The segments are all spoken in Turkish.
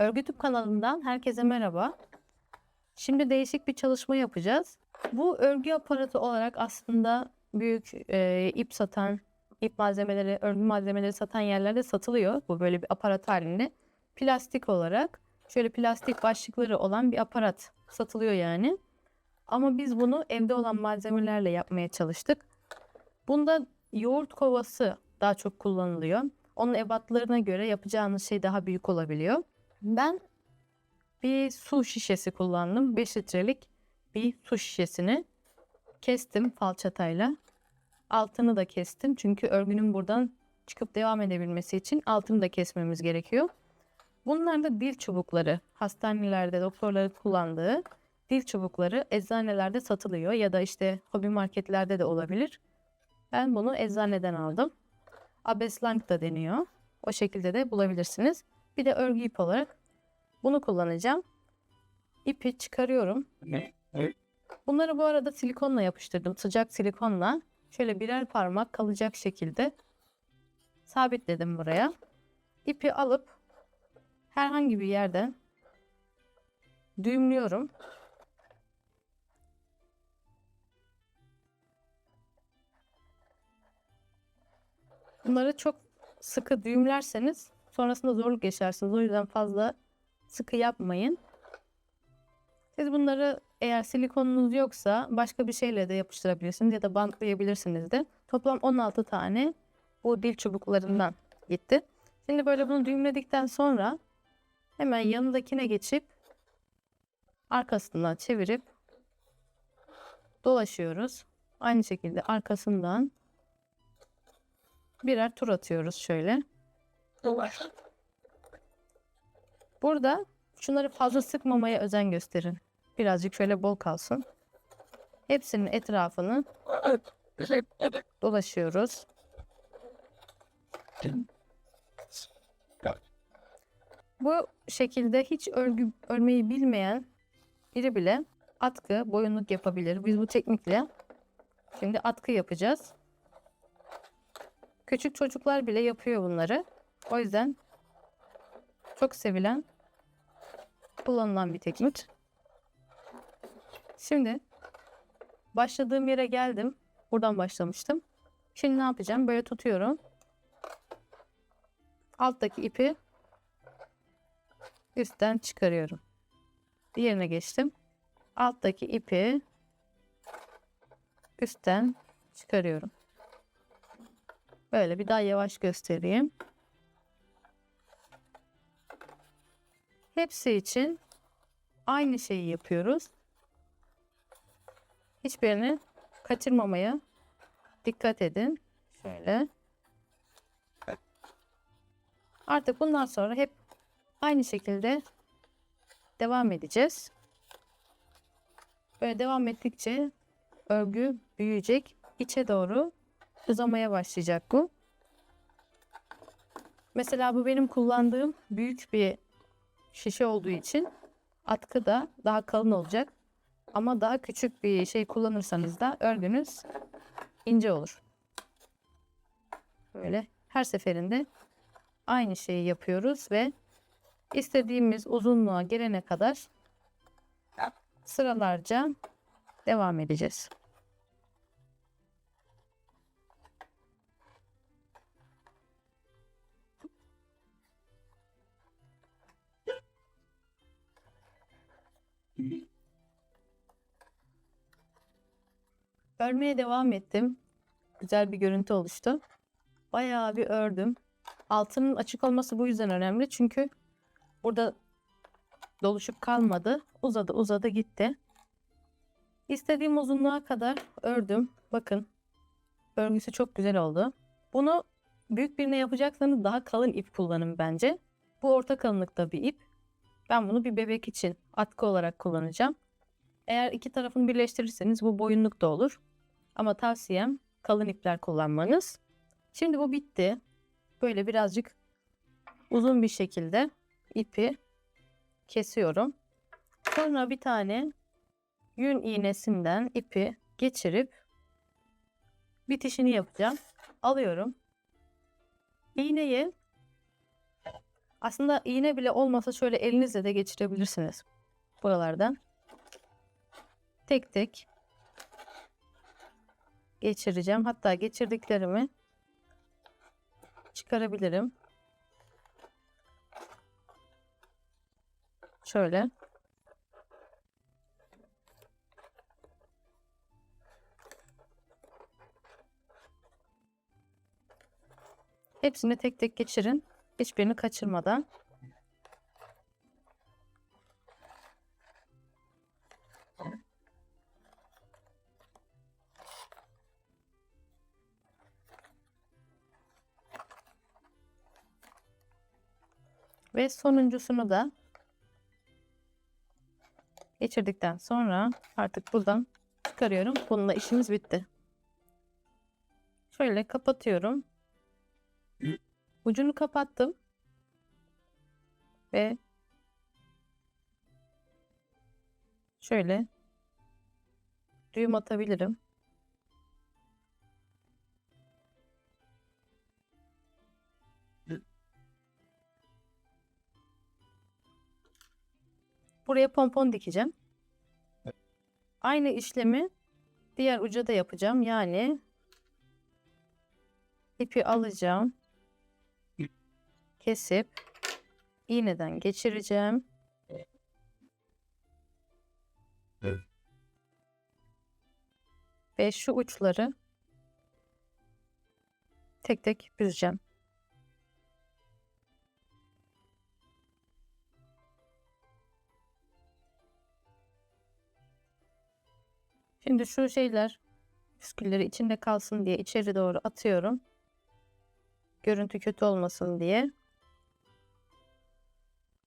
Örgü Tüp kanalından herkese merhaba. Şimdi değişik bir çalışma yapacağız. Bu örgü aparatı olarak aslında büyük e, ip satan, ip malzemeleri, örgü malzemeleri satan yerlerde satılıyor. Bu böyle bir aparat halinde. Plastik olarak şöyle plastik başlıkları olan bir aparat satılıyor yani. Ama biz bunu evde olan malzemelerle yapmaya çalıştık. Bunda yoğurt kovası daha çok kullanılıyor. Onun ebatlarına göre yapacağınız şey daha büyük olabiliyor. Ben bir su şişesi kullandım. 5 litrelik bir su şişesini kestim falçatayla. Altını da kestim çünkü örgünün buradan çıkıp devam edebilmesi için altını da kesmemiz gerekiyor. Bunlar da dil çubukları. Hastanelerde doktorların kullandığı dil çubukları eczanelerde satılıyor ya da işte hobi marketlerde de olabilir. Ben bunu eczaneden aldım. Abeslang da deniyor. O şekilde de bulabilirsiniz. Bir de örgü ip olarak bunu kullanacağım. İpi çıkarıyorum. Bunları bu arada silikonla yapıştırdım. Sıcak silikonla. Şöyle birer parmak kalacak şekilde sabitledim buraya. İpi alıp herhangi bir yerden düğümlüyorum. Bunları çok sıkı düğümlerseniz sonrasında zorluk yaşarsınız. O yüzden fazla sıkı yapmayın. Siz bunları eğer silikonunuz yoksa başka bir şeyle de yapıştırabilirsiniz ya da bantlayabilirsiniz de. Toplam 16 tane bu dil çubuklarından gitti. Şimdi böyle bunu düğümledikten sonra hemen yanındakine geçip arkasından çevirip dolaşıyoruz. Aynı şekilde arkasından birer tur atıyoruz şöyle. Burada şunları fazla sıkmamaya özen gösterin. Birazcık şöyle bol kalsın. Hepsinin etrafını dolaşıyoruz. Bu şekilde hiç örgü örmeyi bilmeyen biri bile atkı, boyunluk yapabilir. Biz bu teknikle şimdi atkı yapacağız. Küçük çocuklar bile yapıyor bunları. O yüzden çok sevilen, kullanılan bir teknik. Şimdi başladığım yere geldim. Buradan başlamıştım. Şimdi ne yapacağım? Böyle tutuyorum. Alttaki ipi üstten çıkarıyorum. Diğerine geçtim. Alttaki ipi üstten çıkarıyorum. Böyle bir daha yavaş göstereyim. Hepsi için aynı şeyi yapıyoruz. Hiçbirini kaçırmamaya dikkat edin. Şöyle. Artık bundan sonra hep aynı şekilde devam edeceğiz. Böyle devam ettikçe örgü büyüyecek. içe doğru uzamaya başlayacak bu. Mesela bu benim kullandığım büyük bir şişe olduğu için atkı da daha kalın olacak. Ama daha küçük bir şey kullanırsanız da örgünüz ince olur. Böyle her seferinde aynı şeyi yapıyoruz ve istediğimiz uzunluğa gelene kadar sıralarca devam edeceğiz. Örmeye devam ettim. Güzel bir görüntü oluştu. Bayağı bir ördüm. Altının açık olması bu yüzden önemli. Çünkü burada doluşup kalmadı. Uzadı uzadı gitti. İstediğim uzunluğa kadar ördüm. Bakın. Örgüsü çok güzel oldu. Bunu büyük birine yapacaksanız daha kalın ip kullanın bence. Bu orta kalınlıkta bir ip. Ben bunu bir bebek için atkı olarak kullanacağım. Eğer iki tarafını birleştirirseniz bu boyunluk da olur. Ama tavsiyem kalın ipler kullanmanız. Şimdi bu bitti. Böyle birazcık uzun bir şekilde ipi kesiyorum. Sonra bir tane yün iğnesinden ipi geçirip bitişini yapacağım. Alıyorum. İğneyi Aslında iğne bile olmasa şöyle elinizle de geçirebilirsiniz buralardan. Tek tek geçireceğim. Hatta geçirdiklerimi çıkarabilirim. Şöyle. Hepsini tek tek geçirin. Hiçbirini kaçırmadan. Ve sonuncusunu da geçirdikten sonra artık buradan çıkarıyorum. Bununla işimiz bitti. Şöyle kapatıyorum. Ucunu kapattım. Ve şöyle düğüm atabilirim. Buraya pompon dikeceğim. Aynı işlemi diğer uca da yapacağım. Yani ipi alacağım. Kesip iğneden geçireceğim. Ve şu uçları tek tek büzeceğim. Şimdi şu şeyler püskülleri içinde kalsın diye içeri doğru atıyorum. Görüntü kötü olmasın diye.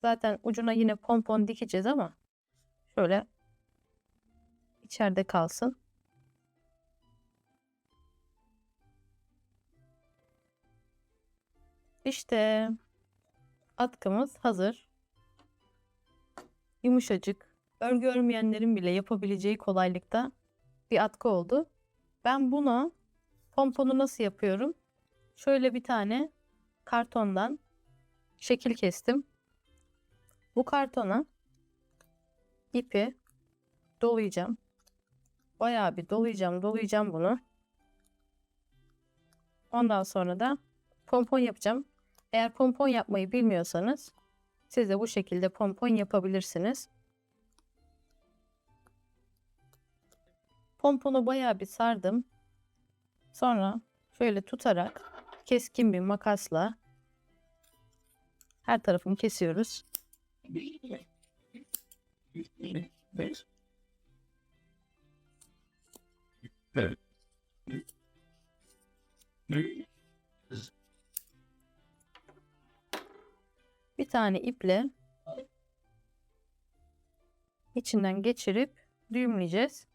Zaten ucuna yine pompon dikeceğiz ama şöyle içeride kalsın. İşte atkımız hazır. Yumuşacık. Örgü örmeyenlerin bile yapabileceği kolaylıkta bir atkı oldu. Ben buna pomponu nasıl yapıyorum? Şöyle bir tane kartondan şekil kestim. Bu kartona ipi dolayacağım. Bayağı bir dolayacağım, dolayacağım bunu. Ondan sonra da pompon yapacağım. Eğer pompon yapmayı bilmiyorsanız siz de bu şekilde pompon yapabilirsiniz. Pomponu bayağı bir sardım. Sonra şöyle tutarak keskin bir makasla her tarafını kesiyoruz. Bir tane iple içinden geçirip düğümleyeceğiz.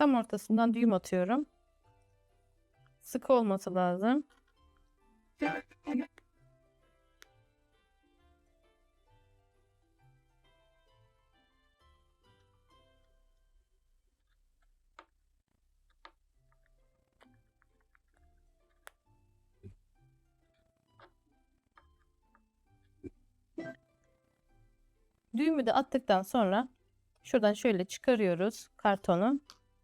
Tam ortasından düğüm atıyorum. Sıkı olması lazım. Düğümü de attıktan sonra şuradan şöyle çıkarıyoruz kartonu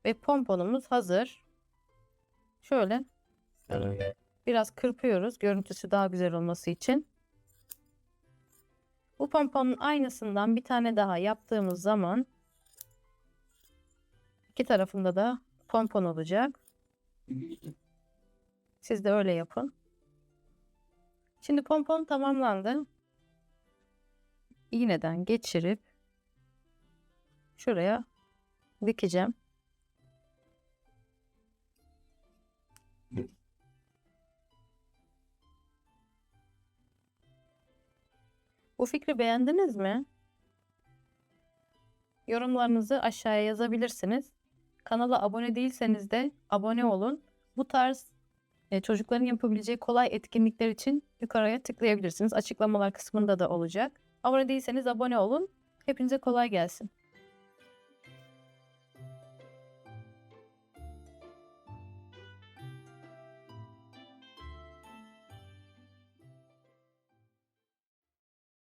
ve pomponumuz hazır. Şöyle biraz kırpıyoruz görüntüsü daha güzel olması için. Bu pomponun aynısından bir tane daha yaptığımız zaman iki tarafında da pompon olacak. Siz de öyle yapın. Şimdi pompon tamamlandı. İğneden geçirip şuraya dikeceğim. Bu fikri beğendiniz mi? Yorumlarınızı aşağıya yazabilirsiniz. Kanala abone değilseniz de abone olun. Bu tarz e, çocukların yapabileceği kolay etkinlikler için yukarıya tıklayabilirsiniz. Açıklamalar kısmında da olacak. Abone değilseniz abone olun. Hepinize kolay gelsin.